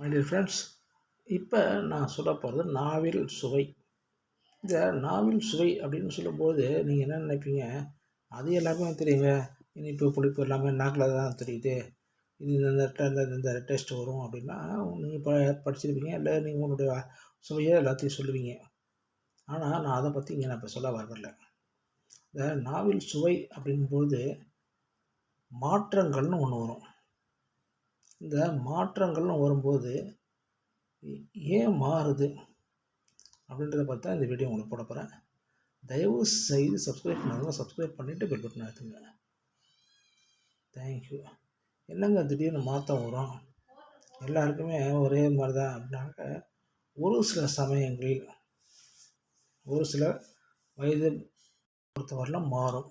My dear friends இப்போ நான் சொல்ல போகிறது நாவில் சுவை. இந்த நாவில் சுவை அப்படின்னு சொல்லும்போது நீங்கள் என்ன நினைப்பீங்க? அது எல்லாமே தெரியுங்க. இனிப்பு புளிப்பு எல்லாமே நாக்கில் தான் தெரியுது. இது இந்த இந்த இந்த டேஸ்ட் வரும் அப்படின்னா நீங்கள் ப படிச்சிருப்பீங்க. இல்லை நீங்கள் உங்களுடைய சுவையை எல்லாத்தையும் சொல்லுவீங்க. ஆனால் நான் அதை பற்றி இங்கே நான் இப்போ சொல்ல வரல இந்த நாவில் சுவை அப்படிங்கும்போது மாற்றங்கள்னு ஒன்று வரும். இந்த மாற்றங்கள்னு வரும்போது ஏன் மாறுது அப்படின்றத பார்த்தா இந்த வீடியோ உங்களுக்கு போட போகிறேன் தயவு செய்து சப்ஸ்கிரைப் பண்ணாங்க சப்ஸ்கிரைப் பண்ணிவிட்டு பெல் பட்டன் எடுத்துங்க தேங்க்யூ என்னங்க திடீர்னு மாற்றம் வரும்? எல்லாருக்குமே ஒரே மாதிரி தான் அப்படின்னாக்க ஒரு சில சமயங்களில் ஒரு சில வயது பொறுத்தவரைலாம் மாறும்.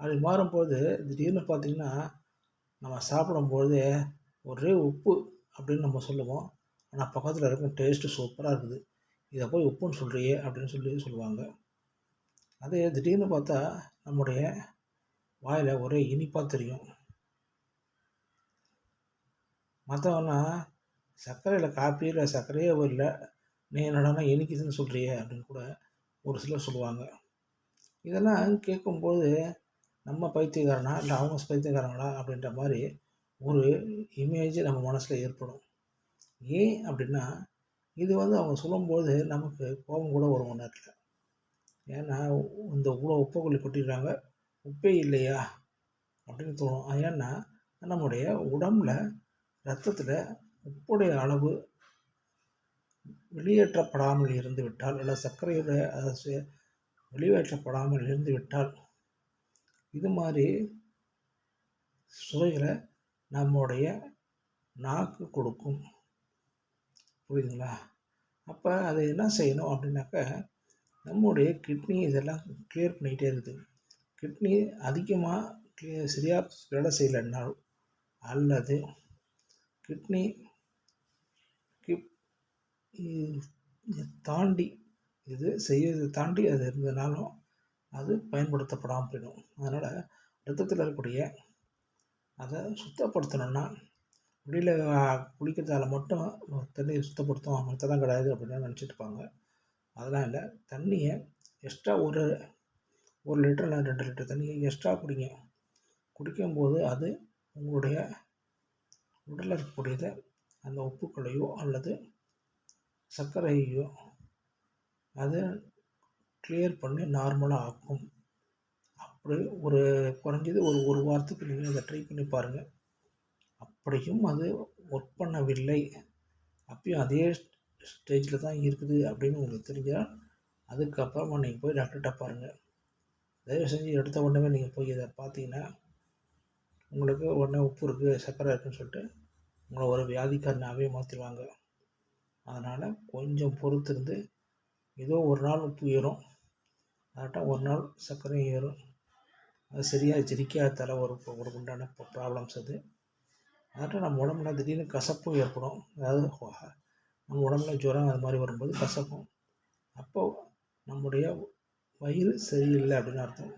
அப்படி மாறும்போது திடீர்னு பார்த்திங்கன்னா நம்ம சாப்பிடும்பொழுது ஒரே உப்பு அப்படின்னு நம்ம சொல்லுவோம். ஆனால் பக்கத்தில் இருக்கும் டேஸ்ட்டு சூப்பராக இருக்குது. இதை போய் உப்புன்னு சொல்கிறியே அப்படின்னு சொல்லி சொல்லுவாங்க. அதே திடீர்னு பார்த்தா நம்முடைய வாயில் ஒரே இனிப்பாக தெரியும். மற்றவனா சர்க்கரையில் காப்பி இல்லை சர்க்கரையே இல்லை நீ என்னடானா இனிக்குதுன்னு சொல்கிறியே அப்படின்னு கூட ஒரு சிலர் சொல்லுவாங்க. இதெல்லாம் கேட்கும்போது நம்ம பைத்தியக்காரனா இல்லை அவங்க பைத்தியக்காரங்களா அப்படின்ற மாதிரி ஒரு இமேஜ் நம்ம மனசில் ஏற்படும். ஏன் அப்படின்னா இது வந்து அவங்க சொல்லும்போது நமக்கு கோபம் கூட வரும் நேரத்தில் ஏன்னா இந்த இவ்வளோ உப்பை கொல்லி கொட்டிடுறாங்க உப்பே இல்லையா? அப்படின்னு தோணும். ஏன்னா நம்முடைய உடம்பில் ரத்தத்தில் உப்புடைய அளவு வெளியேற்றப்படாமல் இருந்து விட்டால் இல்லை சர்க்கரையுடைய வெளியேற்றப்படாமல் இருந்து விட்டால் இது மாதிரி சுவைகளை நம்முடைய நாக்கு கொடுக்கும். புரியுதுங்களா? அப்போ அதை என்ன செய்யணும் அப்படின்னாக்க நம்முடைய கிட்னி இதெல்லாம் கிளியர் பண்ணிக்கிட்டே இருக்குது. கிட்னி அதிகமாக கிளியர் சரியாக வேலை செய்யலைன்னாலும் அல்லது கிட்னி கிப் தாண்டி இது செய்யறதை தாண்டி அது இருந்ததுனாலும் அது பயன்படுத்தப்படாமல் போயிடும். அதனால் ரத்தத்தில் இருக்கக்கூடிய அதை சுத்தப்படுத்தணும்னா வெளியில் குளிக்கிறதால மட்டும் தண்ணியை சுத்தப்படுத்தும் மற்றதான் கிடையாது அப்படின்னு நினச்சிட்டு இருப்பாங்க. அதெல்லாம் இல்லை. தண்ணியை எக்ஸ்ட்ரா ஒரு ஒரு லிட்டர் இல்லை ரெண்டு லிட்டர் தண்ணியை எக்ஸ்ட்ரா குடிங்க. குடிக்கும்போது அது உங்களுடைய உடலில் இருக்கக்கூடியதை அந்த உப்புக்களையோ அல்லது சர்க்கரையோ அதை கிளியர் பண்ணி நார்மலாக ஆக்கும். அப்படி ஒரு குறைஞ்சது ஒரு ஒரு வாரத்துக்கு நீங்கள் அதை ட்ரை பண்ணி பாருங்கள் அப்படியும் அது ஒர்க் பண்ணவில்லை. அப்பயும் அதே ஸ்டேஜில் தான் இருக்குது அப்படின்னு உங்களுக்கு தெரிஞ்சால் அதுக்கப்புறமா நீங்கள் போய் டாக்டர்கிட்ட பாருங்கள் தயவு செஞ்சு எடுத்த உடனே நீங்கள் போய் இதை பார்த்தீங்கன்னா உங்களுக்கு உடனே உப்பு இருக்குது சர்க்கரை இருக்குதுன்னு சொல்லிட்டு உங்களை ஒரு வியாதிக்காரனாகவே மாற்றிடுவாங்க அதனால் கொஞ்சம் பொறுத்திருந்து ஏதோ ஒரு நாள் உப்பு ஏறும். அதாட்டம் ஒரு நாள் சர்க்கரையும் ஏறும். அது சரியாக ஜெரிக்காததால் ஒரு ஒரு உண்டான ப்ராப்ளம்ஸ் அது. அதாட்டம் நம்ம உடம்புல திடீர்னு கசப்பும் ஏற்படும். அதாவது நம்ம உடம்புல ஜுரம் அது மாதிரி வரும்போது கசக்கும். அப்போது நம்முடைய வயிறு சரியில்லை அப்படின்னு அர்த்தம்.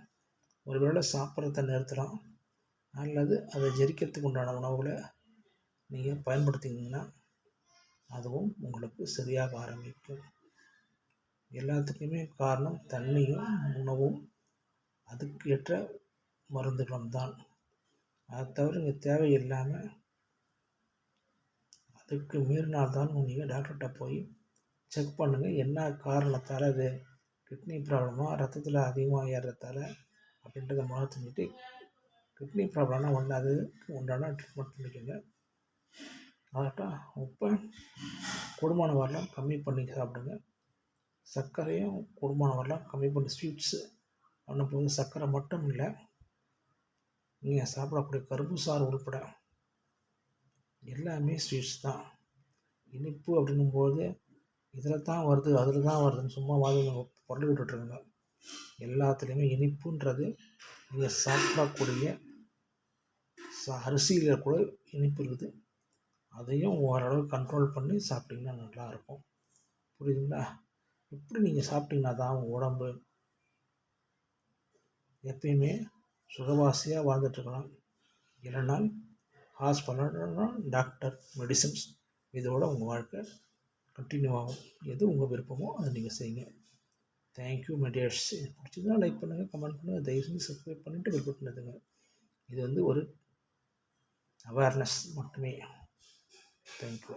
ஒரு வேளை சாப்பிட்றத நிறுத்தலாம். அல்லது அதை ஜெரிக்கிறதுக்கு உண்டான உணவுகளை நீங்கள் பயன்படுத்திங்கன்னா அதுவும் உங்களுக்கு சரியாக ஆரம்பிக்கும். எல்லாத்துக்குமே காரணம் தண்ணியும் உணவும். அதுக்கு ஏற்ற மருந்துகளும் தான் அதை தவிர இங்கே தேவையில்லாமல் அதுக்கு மீறினால் தான் நீங்கள் டாக்டர்கிட்ட போய் செக் பண்ணுங்கள் என்ன காரணத்தால் அது கிட்னி ப்ராப்ளமாக ரத்தத்தில் அதிகமாக ஏறுறதால அப்படின்றத முதல்ல தெரிஞ்சுட்டு கிட்னி ப்ராப்ளம்னா ஒன்று அதுக்கு உண்டான ட்ரீட்மெண்ட் பண்ணிக்கோங்க. அதாட்டம் உப்பை கூடுமான வரலாம் கம்மி பண்ணி சாப்பிடுங்க. சர்க்கரையும் கூடுமான வரலாம் கம்மி பண்ணி. ஸ்வீட்ஸு போது சர்க்கரை மட்டும் இல்லை நீங்கள் சாப்பிடக்கூடிய கரும்பு சாறு உள்பட எல்லாமே ஸ்வீட்ஸ் தான். இனிப்பு அப்படின்னும்போது இதில் தான் வருது அதில் தான் வருதுன்னு சும்மா வாதி பொருள் விட்டுட்ருங்க எல்லாத்துலேயுமே இனிப்புன்றது நீங்கள் சாப்பிடக்கூடிய அரிசியில் கூட இனிப்பு இருக்குது. அதையும் ஓரளவு கண்ட்ரோல் பண்ணி சாப்பிட்டிங்கன்னா நல்லாயிருக்கும். புரியுதுங்களா? இப்படி நீங்கள் சாப்பிட்டீங்கன்னா தான் உங்கள் உடம்பு எப்பயுமே சுகவாசியாக வாழ்ந்துட்டுருக்கலாம் இல்லைன்னா ஹாஸ்பிட்டல் டாக்டர் மெடிசன்ஸ் இதோட உங்கள் வாழ்க்கை கண்டினியூ ஆகும். எது உங்கள் விருப்பமோ அதை நீங்கள் செய்யுங்க. தேங்க்யூ மெடியர்ஸ் பிடிச்சதுன்னா லைக் பண்ணுங்கள் கமெண்ட் பண்ணுங்கள் தயவு செஞ்சு சப்ஸ்கிரைப் பண்ணிவிட்டு பெல் பட்டன் இது வந்து ஒரு அவேர்னஸ் மட்டுமே. தேங்க்யூ